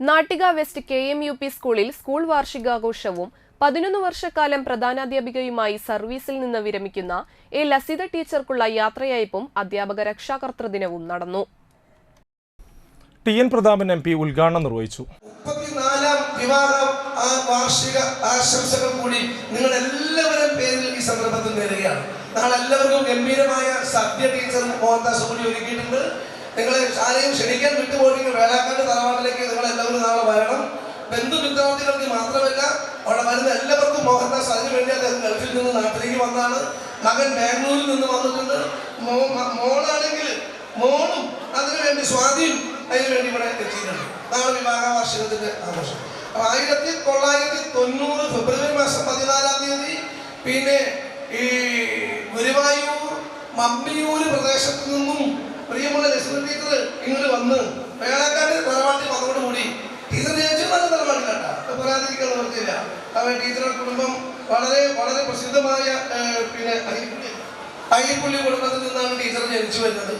Nattika west K M U P സ്കൂളിൽ school വാർഷികാഘോഷവും പതിനൊന്ന് വർഷക്കാലം പ്രധാനാധ്യാപികയുമായി സർവീസിൽ നിന്ന് വിരമിക്കുന്ന എ ലസിത ടീച്ചർക്കുള്ള യാത്രയയപ്പും അധ്യാപക രക്ഷാകർതൃ ദിനവും നടന്നു. T N Prathapan M P ഉദ്ഘാടനം നിർവഹിച്ചു. വിവാഹം ആ വാർഷിക ആശംസകൾ കൂടി നിങ്ങൾ എല്ലാവരും പേരിൽ ഈ സന്ദർഭത്തിൽ നേരുകയാണ്. ഗംഭീരമായ സദ്യ ടീച്ചർ മോഹൻദാസ് കൂടി ഒരുക്കിയിട്ടുണ്ട്. നിങ്ങളെ ആരെയും ക്ഷണിക്കാൻ വിട്ടുപോയി വേലാക്കാട് തറവാട്ടിലേക്ക് നിങ്ങൾ എല്ലാവരും നാളെ വരണം ബന്ധുമിത്രാർത്ഥികൾക്ക് മാത്രമല്ല അവിടെ വരുന്ന എല്ലാവർക്കും മോഹൻദാസ് അതിനു വേണ്ടി അദ്ദേഹം ഗൾഫിൽ നിന്ന് നാട്ടിലേക്ക് വന്നാണ്. മകൻ ബാംഗ്ലൂരിൽ നിന്ന് വന്നിട്ടുണ്ട്. മോ- മോളാണെങ്കിൽ മോളും അതിനുവേണ്ടി അതിനു വേണ്ടി ഇവിടെ എത്തിയിട്ടുണ്ട്. നാളെ വിവാഹ വാർഷികത്തിന്റെ ആഘോഷം. അപ്പൊ ആയിരത്തി തൊള്ളായിരത്തി തൊണ്ണൂറ് ഫെബ്രുവരി മാസം പതിനാലാം തീയതി പിന്നെ ഈ ഗുരുവായൂർ മമ്മിയൂര് പ്രദേശത്ത് നിന്നും പ്രിയമുള്ള ലക്ഷ്മി ടീച്ചർ ഇങ്ങോട്ട് വന്ന് മേളക്കാട് തറവാട്ടിൽ വന്നതോടുകൂടി ടീച്ചർ തറവാട്ടിലാട്ടാ പറയാതിരിക്കാൻ നിർത്തിയില്ല അവൻ ടീച്ചറുടെ കുടുംബം വളരെ വളരെ പ്രസിദ്ധമായ പിന്നെ അയ്യപ്പുള്ളി അയ്യപ്പുള്ളി കുടുംബത്തിൽ നിന്നാണ് ടീച്ചർ ജനിച്ചു വരുന്നത്.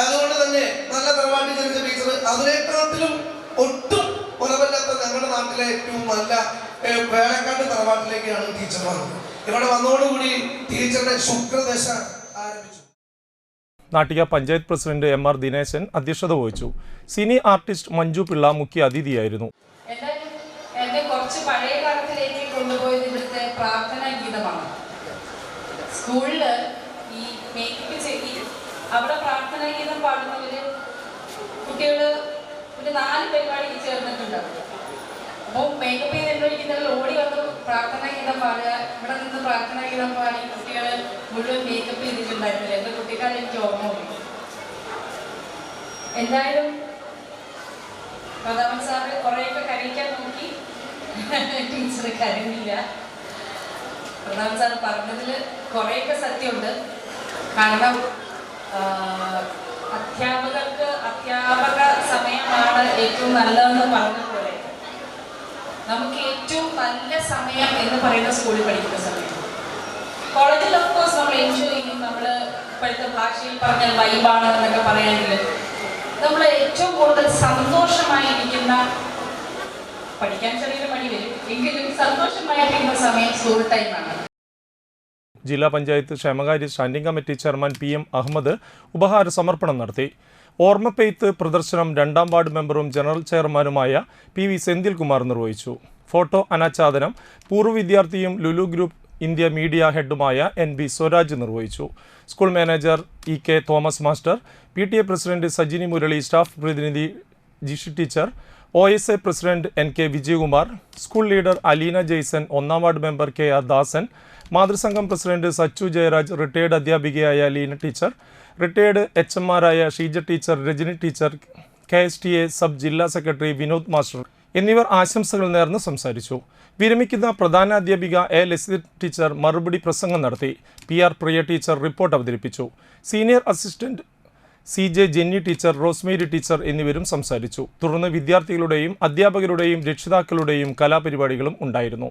അതുകൊണ്ട് തന്നെ നല്ല തറവാട്ടിൽ ജനിച്ച ടീച്ചർ അതിനേക്കാട്ടിലും ഒട്ടും കുറവല്ലാത്ത ഞങ്ങളുടെ നാട്ടിലെ ഏറ്റവും നല്ല ഏർ, വേളക്കാട് തറവാട്ടിലേക്കാണ് ടീച്ചർ വന്നത്. ഇവിടെ വന്നതോടുകൂടി ടീച്ചറുടെ ശുക്രദശ ആരംഭിച്ചു. Nattika panchayat president M R Dineshan അധ്യക്ഷത വഹിച്ചു. സിനി ആർട്ടിസ്റ്റ് മഞ്ജു പിള്ള മുഖ്യ അതിഥിയായിരുന്നു കുറച്ച് പഴയ കാലത്തിലേക്ക് കൊണ്ടുപോയത് ഇവിടുത്തെ പ്രാർത്ഥനാ ഗീതമാണ്. സ്കൂളിൽ ഈ മേക്കപ്പ് ചെയ്തി അവിടെ പ്രാർത്ഥനാ ഗീതം പാടുന്നവര് കുട്ടികൾ ഒരു നാല് പരിപാടിക്ക് ചേർന്നിട്ടുണ്ട്. അപ്പോൾ മേക്കപ്പ് ചെയ്തിട്ടുണ്ടെങ്കിൽ ഓടി വന്ന് പ്രാർത്ഥനാ ഗീതം പാടുക. ഇവിടെ നിന്ന് പ്രാർത്ഥനാ ഗീതം പാടി കുട്ടികൾ മുഴുവൻ മേക്കപ്പ് ചെയ്തിട്ടുണ്ടായിരുന്നില്ല. എന്റെ കുട്ടിക്കാലം എനിക്ക് ഓർമ്മ വന്നു എന്തായാലും പ്രധാനമന്ത്രി സാറ് കുറേയൊക്കെ കഴിക്കാൻ നോക്കി. ടീച്ചർ കരഞ്ഞില്ല പ്രധാന സാർ പറഞ്ഞതിൽ കുറേയൊക്കെ സത്യമുണ്ട്. കാരണം അധ്യാപകർക്ക് അധ്യാപക സമയമാണ് ഏറ്റവും നല്ലതെന്ന് പറഞ്ഞ പോലെ നമുക്ക് ഏറ്റവും നല്ല സമയം എന്ന് പറയുന്ന സ്കൂളിൽ പഠിക്കുന്ന സമയം. കോളേജിൽ ഓഫ് കോഴ്സ് നമ്മൾ എൻജോയ് ചെയ്യും. നമ്മൾ ഇപ്പോഴത്തെ ഭാഷയിൽ പറഞ്ഞാൽ വൈബാണ് എന്നൊക്കെ പറയാമെങ്കിൽ നമ്മൾ ഏറ്റവും കൂടുതൽ സന്തോഷമായിരിക്കുന്ന പഠിക്കാൻ ചെറിയൊരു മടി വരും. എങ്കിലും സന്തോഷമായിട്ടുള്ള സമയം സ്കൂൾ ടൈമാണ് ജില്ലാ പഞ്ചായത്ത് ക്ഷേമകാര്യ standing committee chairman P M Ahammed ഉപഹാര സമർപ്പണം നടത്തി. ഓർമ്മപ്പെയ്ത്ത് പ്രദർശനം രണ്ടാം വാർഡ് മെമ്പറും ജനറൽ ചെയർമാനുമായ പി വി സെന്തിൽകുമാർ നിർവഹിച്ചു. ഫോട്ടോ അനാച്ഛാദനം പൂർവ വിദ്യാർത്ഥിയും ലുലു ഗ്രൂപ്പ് ഇന്ത്യ മീഡിയ ഹെഡുമായ എൻ ബി സ്വരാജ് നിർവഹിച്ചു. School manager E K Thomas master P T A president Sajini Murali staff പ്രതിനിധി Jishi teacher O S A president N K Vijayakumar school leader Aleena Jaison ഒന്നാം ward member K R Dasan മാതൃസംഘം president Sachu Jayaraj retired അധ്യാപികയായ Leena teacher retired H M ആറായ Sheeja teacher Rajani teacher K S T A sub ജില്ലാ secretary Vinod master എന്നിവർ ആശംസകൾ നേർന്ന് സംസാരിച്ചു. വിരമിക്കുന്ന പ്രധാന അധ്യാപിക എ ലസിത് ടീച്ചർ മറുപടി പ്രസംഗം നടത്തി. P R Priya teacher report അവതരിപ്പിച്ചു. Senior assistant C J Jenny teacher Rosemary teacher എന്നിവരും സംസാരിച്ചു. തുടർന്ന് വിദ്യാർത്ഥികളുടെയും അധ്യാപകരുടെയും രക്ഷിതാക്കളുടെയും കലാപരിപാടികളും ഉണ്ടായിരുന്നു.